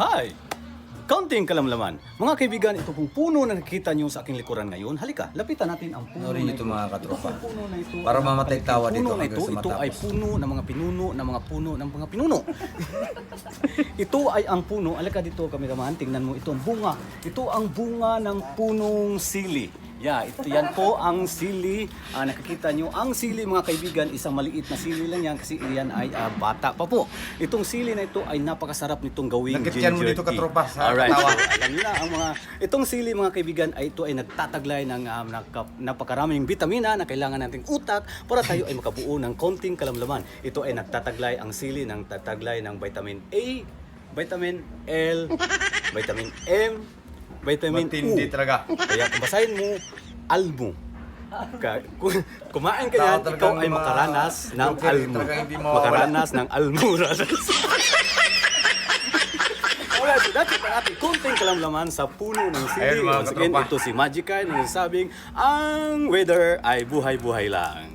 Hi! Kaunting kalamlaman. Mga kaibigan, ito pong puno na nakikita nyo sa aking likuran ngayon. Halika, lapitan natin ang puno Panoorin na ito, mga katropa. Ito puno na ito. Para ay mamatay tawa Puno dito na hanggang ito, sa ito ay puno ng mga pinuno ng mga puno ng mga pinuno. ito ay ang puno. Alika dito, kameraman. Tingnan mo, ito ang bunga. Ito ang bunga ng punong sili. Yeah, ito yan po ang sili. Ah, nakikita nyo, ang sili mga kaibigan, isang maliit na sili lang yan kasi iyan ay ah, bata pa po. Itong sili na ito ay napakasarap nitong gawing mo ginger dito, tea. katropa, sa Alright. tawa. Alam niyo na ang mga itong sili mga kaibigan ay ito ay nagtataglay ng um, naka- napakaraming bitamina na kailangan nating utak para tayo ay makabuo ng konting kalamlaman. Ito ay nagtataglay ang sili ng tataglay ng vitamin A, vitamin L, vitamin M, vitamin Matindi U. talaga. Kaya kung basahin mo, almo. Ka, kumain ka yan, ikaw ay mga makaranas ng joker, almo. talagang hindi mawawala. Makaranas ng almo. Alright, so that's it ating kunting kalamlaman sa puno ng sili. Ayun, mga Once again, katropa. ito si Magicay na nagsabing, ang weather ay buhay-buhay lang.